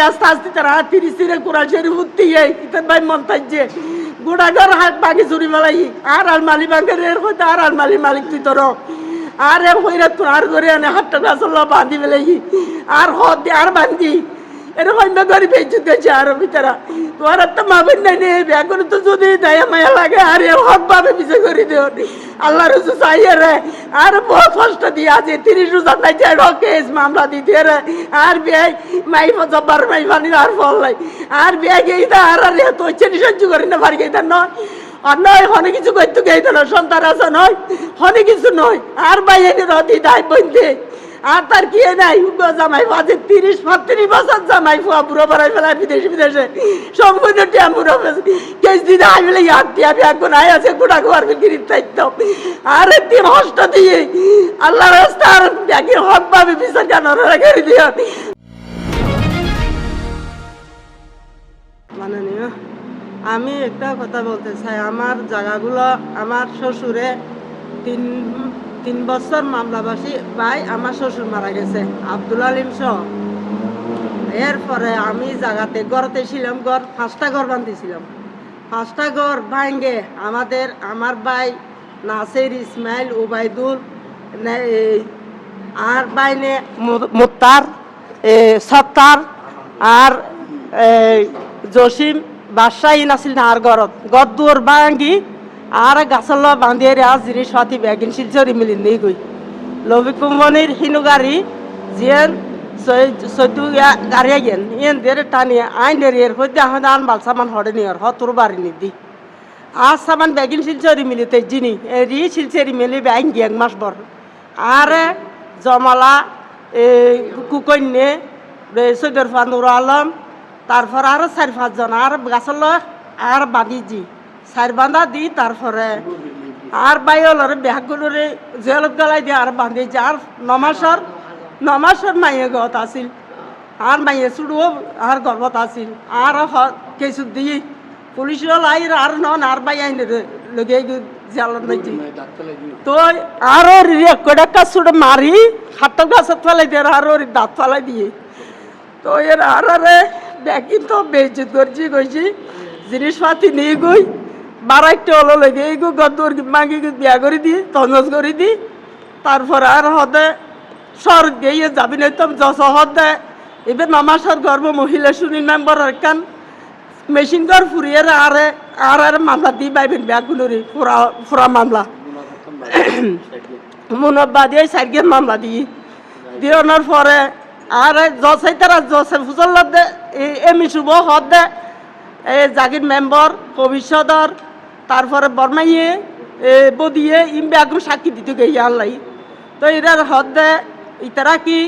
আস্তে আস্তে তারা তিরিশ তিরে কোরআন শরীফ উঠতে ইতার ভাই মন্তাজে গুড়াগর হাত বাকি চুরি মেলাই আর আর মালি বাঙ্গের এর হইতে আর আর মালি মালিক তুই তোর আর এ হইরা তোর আর করে আনে হাতটা গাছ বাঁধি মেলাই আর হদ আর বান্ধি এরকম অন্য গরিব বেঁচে দিয়েছে আর ভিতরা। তোমার একটা মাবেন নাই নে এখন তো যদি দয়া মায়া লাগে আর এর হক ভাবে পিছিয়ে করে দিও আল্লাহ রসু চাইয়ে রে, আর বহুত কষ্ট দিয়ে আছে তিরিশ হাজার নাই চাই কেস মামলা দিতে রে। আর বিয়াই মাই জব্বার মাই পানি আর ফল নাই। আর বিয়া গেই তা আর আর তো চেনি সহ্য করি না পারি গেইতা নয়। আর নয়, হনে কিছু করতে গেইতা না সন্তান আছে নয়, হনে কিছু নয়। আর এনে রদি দায় বইতে আর তার কি নাই? জামাই বাজে তিরিশ, পঁয়ত্রিশ বছর জামাই ফুয়া বুড়ো বাড়াই ফেলায় বিদেশে বিদেশে। সম্পূর্ণ টিয়ামুর কেস দিতে আই বলে ইয়ার টিয়া বিয়া কোন আই আছে, গোটা গোয়ার বিক্রির দায়িত্ব। আর তিন হস্ত দিয়ে? আল্লাহ রাস্তার ব্যাগের হক পাবে, বিচার কেন রেখে দিয়ে? মাননীয়, আমি একটা কথা বলতে চাই। আমার জায়গাগুলো, আমার শ্বশুরে তিন তিন বছর মামলাবাসী ভাই আমার শ্বশুর মারা গেছে, আব্দুল আলিম সহ। এরপরে আমি জায়গাতে গড়তে ছিলাম, গড়, পাঁচটা ঘর বান্ধিছিলাম পাঁচটা ঘর ভাঙ্গে আমাদের, আমার ভাই নাসির, ইসমাইল ওবায়দুল নে- আর বাইনে মুত্তার সত্তার, আর জসিম, বাদশাহী নাছিল না আর গরত গদ দুয়ার ভাঙ্গি আর গাছল বান্ধিয়ে আজ জিনিস হাতি ব্যাগিন শিলচরি মিলি নেই গই লবি কুম্বনির হিনু গাড়ি, জিয়ান চৈদ্দ গাড়ি গেন ইয়েন দের টানি, আইন এর হইতে আহমদ আন বাল সামান হড়ে নিয়র হ তোর বাড়ি নিদি আর সামান ব্যাগিন শিলচরি মিলি তে জিনি। এরি শিলচরি মিলি গিয়ে মাস বর আর জমালা কুকন্যে সৈদর ফানুর আলম, তারপর আরও চার পাঁচজন, আর গাছল আর বাঁধিজি চার বাঁধা দি তারপরে আর বাইলর ব্যাগগুলোরে জেলত গলাই দিয়ে আর বাঁধিজি আর নমাসর নমাসর মাইয়ে গত আছিল, আর মাইয়ে চুড়ো আর গর্বত আছিল, আর কিছু দিয়ে police আইর R non, R by আইন লগে জেলত নাইছি তো আরও একটা সুড়ে মারি হাতটা গাছত ফেলাই দিয়ে আরও দাঁত ফেলাই দিয়ে। তো এর আর আরে ব্যাগিন তো বেজত করছি কইছি জিনিসপাতি নিয়ে গই বারা একটা হলো লেগে, এই গো গদর মাগি বিয়া করে দি, তনজ করে দি, তারপর আর হদে সর গিয়ে যাবি না তো যশ হদে। এবার নমাসর গর্ব মহিলা শুনি মেম্বার কান মেশিন ঘর ফুরিয়ে আরে, আর আর মামলা দি পাইবেন ব্যাগগুলোরে ফুরা ফুরা মামলা। মুনব্বা দিয়ে সাইকেল মামলা দিয়ে দিওনার পরে আর জসাই তারা জসে ফুজল দে এমি শুভ হদ। দে এই জাগির মেম্বার ভবিষ্যতর তারপরে বর্মাইয়ে বদিয়ে, ইম্বে আগুন সাক্ষী দিতে গেই আল্লাহ তো এরার হদ দে ইতারা কি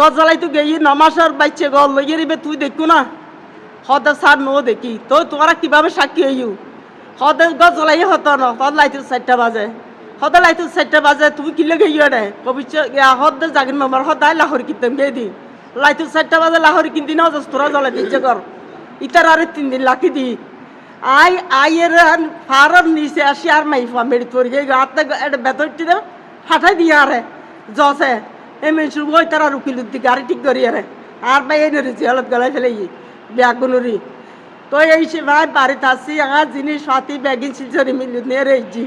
গজালাই তো গেই নমাসর বাইছে গল লইয়ে রিবে, তুই দেখু না? হদে সার নো দেখি। তো তোমরা কীভাবে সাক্ষী হইউ হদে গজলাই হতো না, হদ লাইতে চারটা বাজে। হদে লাইতে চারটা বাজে, তুমি কি লেগে ইয়ে রে কবিচ হদে জাগির মেম্বার হদাই লাহরি কিনতাম গে দি লাইতে চারটা বাজে, লাহরি কিনতি না তোরা জ্বলে দিচ্ছে কর। ইতার আরে তিন দিন লাখি দি। আই, আইয়ের ফারার নিচে আসি আর মাই মেরি তোর গে হাতে এটা বেতরটি দে ফাটাই দিয়ে আরে, জসে। এমনি শুভ ওই তারা রুকিল দি গাড়ি ঠিক করি আরে। আর ভাই এই নরি জলত গলাই ফেলে ব্যাগুনুরি তো এই ভাই বাড়িতে আসি আর জিনিস হাতি ব্যাগিন সিজরি মিলি নিয়ে রেছি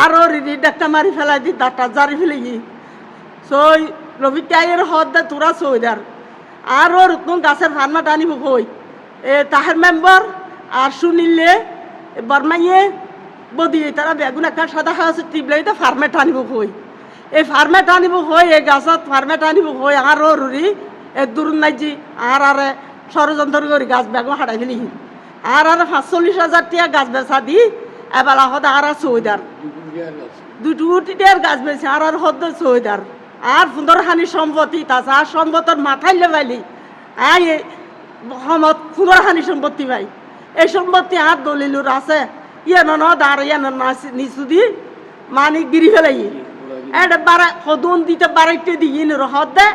আর ওর ডাক্তার মারি ফেলাই দি ডাক্তার জারি ফেলে গি সই রবি টাইয়ের হদ দে তোরা সইদার আর ওর গাছের ফার্মা টানিব হই এ তাহের মেম্বার আর শুনিলে বর্মাইয়ে বদি তারা বেগুন একটা সাদা খাওয়া টিপলাই তো ফার্মে টানিব হই এই ফার্মে টানিব হই এই গাছত ফার্মে টানিব হই আর রুরি এ দূর নাইজি আর আরে ষড়যন্ত্র করি গাছ বেগুন হাঁটাই ফেলি আর আর পাঁচচল্লিশ হাজার টিয়া গাছ বেচা দি এবেলা হদ আর আর সইদার দুটো উটিটার গাছ বেছে আর আর হদ্দ সইদার আর সুন্দর হানি সম্পত্তি তাছে আর সম্পত্তর মাথায় লেবাইলি আই সমত সুন্দর হানি সম্পত্তি ভাই এই সম্পত্তি আর দলিলুর আছে। ইয়ে ন দাঁড় ইয়ে নিচু দি মানি গিরি ফেলাই। এটা বারা সদুন দিতে বারাইতে দি ইন হদ। দে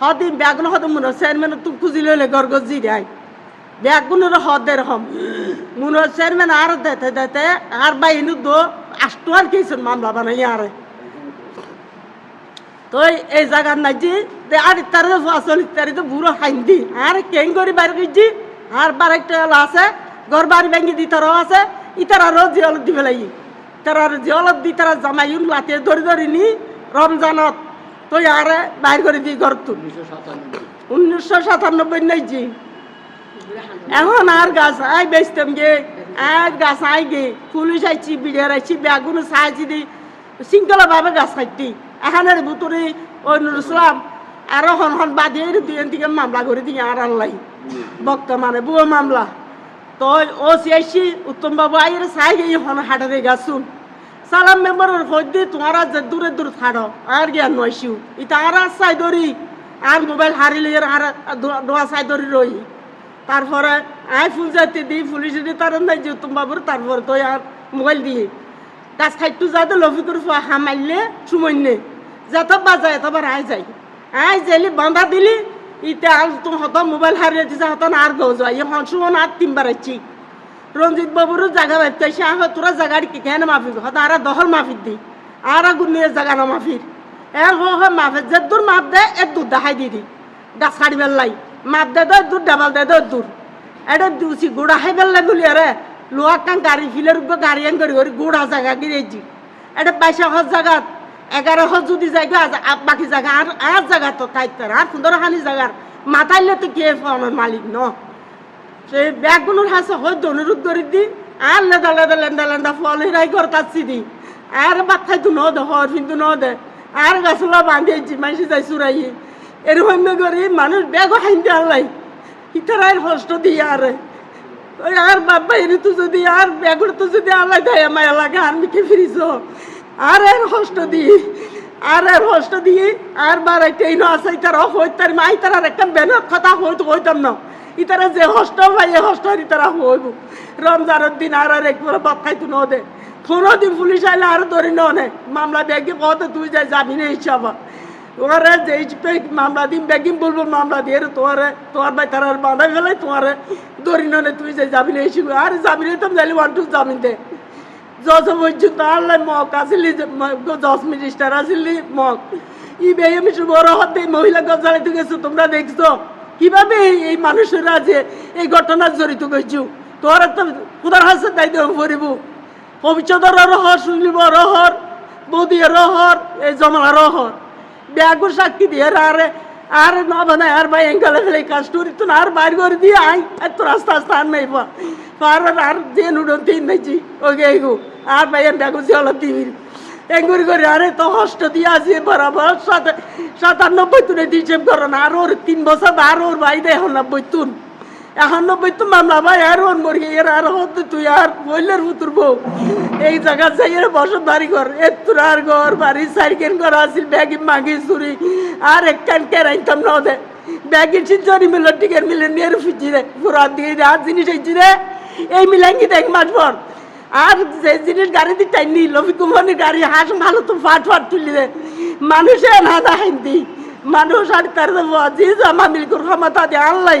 হদ ব্যাগুন হদ মনে চেয়ারম্যান তুম খুঁজি লইলে গরগজ জি দেয় ব্যাগুনের হদ দে রকম মনে চেয়ারম্যান আর দেতে দেতে আর বাই ইনু দো আষ্টু আর কিছু মামলা বানাই আরে। তো এই- জায়গার নাই যে আর তার ফসল ইত্যাদি তো বুড়ো হাইন দি আর কেন করি বাইরে গেছি। আর বার একটা হলো আছে। ঘর বাড়ি ভেঙে দি, তারও আছে। ইতারা রো জিয়ল দি ফেলাই। তারা জিয়লত দি, তারা জামাইন লাতে ধরি ধরি নি রমজানত। তো আরে বাইর করে দি ঘর তুল। উনিশশো সাতানব্বই নাই এখন আর গাছ আই বেচতাম গে, আর গাছ আই গে। পুলিশ আইছি বিড়িয়ার আইছি বেগুন সাহায্য দি। শৃঙ্খলা ভাবে গাছ খাইতি এখানের ভিতরে ওই নুর ইসলাম আরও হন হন বাদিয়ে দিয়ে দিকে মামলা করে দিয়ে আর আল্লাহ। বর্তমানে বুয়ো মামলা। তো ও সিআইসি উত্তম বাবু আইয়ের সাই গিয়ে হন হাটারে গাছুন। সালাম মেম্বারের হইতে তোমারা যে দূরে দূরে থাড়ো, আর জ্ঞান নয়সিও ইতা আর সাই ধরি, আর মোবাইল হারিলে আর দোয়া সাই ধরি রই। তারপরে আই ফুল যাতে দিই পুলিশ দিয়ে তার নাই যে উত্তম বাবুর, তারপরে তো আর মোবাইল দিয়ে। গাছ খাইটু যাতে লফি করে হামাইলে সময় নে যত বাজায় এতবার আই যাই। আই যাইলি বান্ধা দিলি ইতে আর তুমি হত মোবাইল হারিয়ে দিছে, হত আর গো যাই এখন সময় আর তিনবার আইছি। রঞ্জিত বাবুরও জায়গা ভাবতে আসে আহ, তোরা জায়গাটি কেন মাফিক। হত আর দহল মাফিক দি। আর গুনিয়ে জায়গা না মাফির এ হ হ মাফে যে দূর মাপ দে, এ দূর দেখাই দি দি। গাছ কাটি বেলাই মাপ দে দে দূর, ডাবাল দে দে দূর। এটা দুসি গুড়া হাই বেলাই গুলি আরে। লোয়া কান গাড়ি, ফিলের উপর গাড়ি আন করি করি গুড়া জায়গা গিরেছি এটা পয়সা হজ জায়গাত এগারো যদি আর বাকি জায়গা, আর আর জায়গা তো তাইতে আর সুন্দর হানি জায়গার মাথাইলে তো কে ফোনের মালিক ন? সেই ব্যাগগুলোর হাসে হয়তো অনুরোধ করে দি, আর লেদা লেদা লেন্দা লেন্দা ফল হিরাই করে তাচ্ছি দি। আর বাচ্চাই তো ন দে, হর কিন্তু ন দে। আর গাছলা বাঁধিয়েছি মাসি যাই চুরাই। এরকম করি, মানুষ ব্যাগও হাইতে আনলাই। ইতার আর কষ্ট দিয়ে আর। ওই আর বাবা এর তো যদি, আর ব্যাগুলো তো যদি আল্লাহ দেয় আমার এলাকা আর মিকে ফিরিস আর আর কষ্ট দিয়ে, আর আর কষ্ট দিয়ে, আর বার এই ন আছে, ইতার হইত তার মা, ইতার আর একটা বেনক কথা হইতো, হইতাম না। ইতারা যে হষ্ট ভাই, এ হষ্ট ইতারা হইব। রমজানের দিন আর আর একবার বাদ খাইতো ন দে কোনো দিন পুলিশ আইলে আর ধরি ন মামলা ব্যাগে কত তুই যাই, যাবি না হিসাব তোমারে যে মামলা দিন ব্যাগিং বলব মামলা দিয়ে তোমারে তোমার ভাই তার বাঁধাই ফেলাই তোমারে ধরি ন তুই যাই, যাবি না হিসেবে আর যাবি না তুমি যাইলে ওয়ান টু জামিন দে। যত পর্যন্ত আল্লাহ মক আসিলি দশ মিনিস্টার আসিলি, মক। ই বেয়ে মিশু বড় হতে মহিলা গজালিতে গেছো, তোমরা দেখছ? কীভাবে এই- মানুষেরা যে এই ঘটনা জড়িত গেছু? তোর তো খুদার হাসে দায়িত্ব পড়িব ভবিষ্যতের রহর শুনলিব রহর বৌদি রহর, এই জমলা রহর। ব্যাগু সাক্ষী দিয়ে আরে আর না বানায়, আর ভাই এঙ্কালে ফেলে কাজ করি, তো আর বাইর করে দিয়ে আই এত রাস্তা আর নাই পার। আর যে নুডো তিন নাইছি ওকে এগু। আর ভাই এম ডাকু জল দিবির এঙ্গুরি করে, আরে তো হষ্ট দিয়ে আসি বরাবর। সাত সাতানব্বই তুলে হিসেব করো না আর ওর তিন বছর, আর ওর ভাই দেয় নব্বই তুন। এখন নব্বই তো মামলা, ভাই, আর ওর মরি এর আর হতে তুই, আর বললের পুতুর বউ। এই জায়গা যাই এর বসত বাড়ি ঘর এর তোর আর ঘর বাড়ি সাইকেল ঘর আসিল ব্যাগি, মাগি চুরি আর এক কান কেরাইতাম না দে ব্যাগি চিন্তারি মিলে টিকের মিলে নিয়ে ফিজি রে পুরা দিয়ে আর জিনিস হয়েছি রে। এই মিলাঙ্গি দেখ মাস পর আর যে জিনিস গাড়ি দিয়ে টাইনি লবি কুমারের গাড়ি, হাস ভালো তো ফাট ফাট তুলি রে। মানুষে না দাহাইন্দি মানুষ আর তার যে মিলকুর ক্ষমতা দিয়ে আনলাই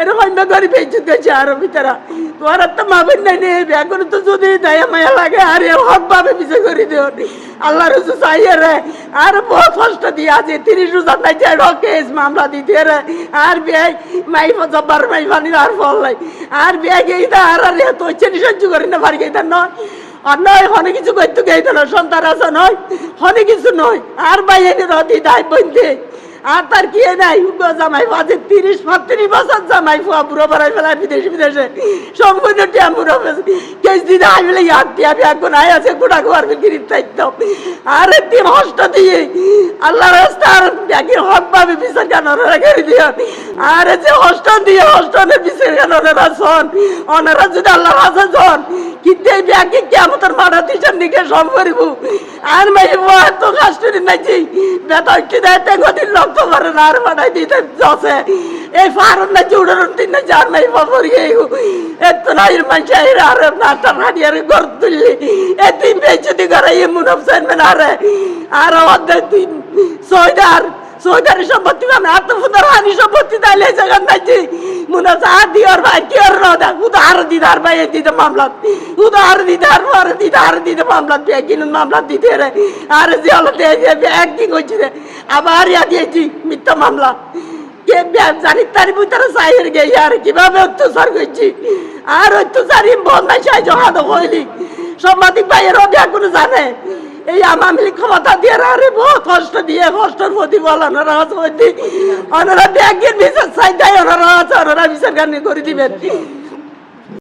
এরকম করে বেঁচে দিয়েছে আরও ভিতরা। তোমার তো মাবেন নাই নে ব্যাগুন তো যদি দয়া মায়া লাগে, আর এর হক ভাবে পিছে করে দিও আল্লাহ রসু চাইয়ে রে, আর বহুত কষ্ট দিয়ে আছে তিরিশ রোজার নাই যে কেস মামলা দিতে রে। আর বিয়াই মাই জব্বার মাই ফানি আর ফল নাই। আর বিয়াই গেই দা আর আর তো চেনি সহ্য করি না পারি গেই নয়। আর নয়, হনে কিছু করতে গেই না সন্তান আছে নয়, হনে কিছু নয়। আর বাইরে রদি দায় বন্ধে আর তার কি নাই? জামাই বাজে তিরিশ বত্রিশ বছর জামাই ফুয়া, বুড়ো বাড়াই ফেলায় বিদেশে বিদেশে। সম্পূর্ণ বলে ইয়ার টিয়া আছে আর তিন হস্ত দিয়ে। আল্লাহ ব্যাগের হক পাবে, বিচার কেন আর যে হস্ত দিয়ে হস্টনের বিচার কেন ওনারা শোন ওনারা যদি আল্লাহ রাজা শোন কিন্তু এই ব্যাগে কেমন তোর মারা দিশার নিকে সব আর মাই তো কাস্টরি নাইছি। বেতন কি দেয় তেঙ্গদিন লক্ষ্য করে না আর বাড়াই দিতে জসে এই ফারন না চুড়ার তিন না চার নাই বাবর গেউ এত না ইর মানসা ইর আর নাটা হাড়ি আর গর তুললি। এ তিন বেচতি করে এই মুনফ সাইন মেন আরে। আর অধ্যে তিন সয়দার সয়দারের সম্পত্তি আমি আত্মফুদার হানি সম্পত্তি তাইলে জায়গা নাইছি মুনফ সা দিওর ভাই কি আর রদা উদার দিদার ভাই দিতে মামলা। উদার দিদার পর দিদার দিতে মামলা কিনুন মামলা দিতে রে। আর যে হলো একদিন হয়েছে রে, আবার ইয়া দিয়েছি, মিথ্যা মামলা। কে জানি তার ভিতরে সাইয়ের গে আর কীভাবে অত্যাচার করছি আর অত্যাচারী বন্ধাই সাই জমা তো হইলি। সাংবাদিক ভাইয়ের অভিয়া কোনো জানে? এই আমামি ক্ষমতা দিয়ে আরে বহু কষ্ট দিয়ে, কষ্টের প্রতিফল ওনারা আছে ওনারা ব্যাগের বিচার চাই দেয়, ওনারা আছে, ওনারা বিচার গানি করে দিবেন।